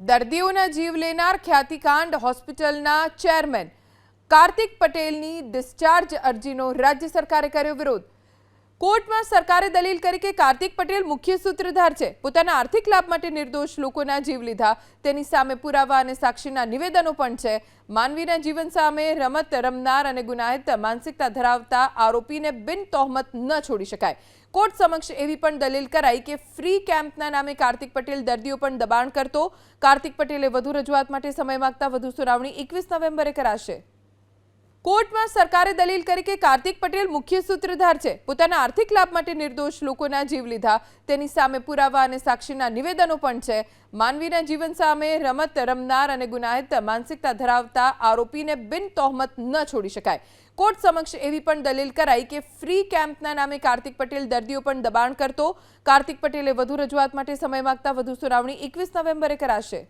દર્દીઓના જીવ લેનાર ખ્યાતિકાંડ હોસ્પિટલના ચેરમેન કાર્તિક પટેલની ડિસ્ચાર્જ અરજીનો રાજ્ય સરકારે કર્યો વિરોધ. કોર્ટમાં સરકારે દલીલ કરી કે કાર્તિક પટેલ મુખ્ય સૂત્રધાર છે. પોતાના આર્થિક લાભ માટે નિર્દોષ લોકોના જીવ લીધા. તેની સામે પુરાવા અને સાક્ષીના નિવેદનો પણ છે. માનવીના જીવન સામે રમત રમનાર અને ગુનાહિત માનસિકતા ધરાવતા આરોપીને બિન તોહમત ન છોડી શકાય. કોર્ટ સમક્ષ એવી પણ દલીલ કરાઈ કે ફ્રી કેમ્પના નામે કાર્તિક પટેલ દર્દીઓ પણ દબાણ કરતો. કાર્તિક પટેલે વધુ રજૂઆત માટે સમય માગતા વધુ સુનાવણી એકવીસ નવેમ્બરે કરાશે. કોર્ટમાં સરકારે દલીલ કરી કે કાર્તિક પટેલ મુખ્ય સૂત્રધાર છે. પોતાના આર્થિક લાભ માટે નિર્દોષ લોકોના જીવ લીધા. તેની સામે પુરાવા અને સાક્ષીના નિવેદનો પણ છે. માનવીના જીવન સામે રમત રમનાર અને ગુનાહિત માનસિકતા ધરાવતા આરોપીને બિન તોહમત ન છોડી શકાય. કોર્ટ સમક્ષ એવી પણ દલીલ કરાઈ કે ફ્રી કેમ્પના નામે કાર્તિક પટેલ દર્દીઓ પણ દબાણ કરતો. કાર્તિક પટેલે વધુ રજૂઆત માટે સમય માગતા વધુ સુનાવણી એકવીસ નવેમ્બરે કરાશે.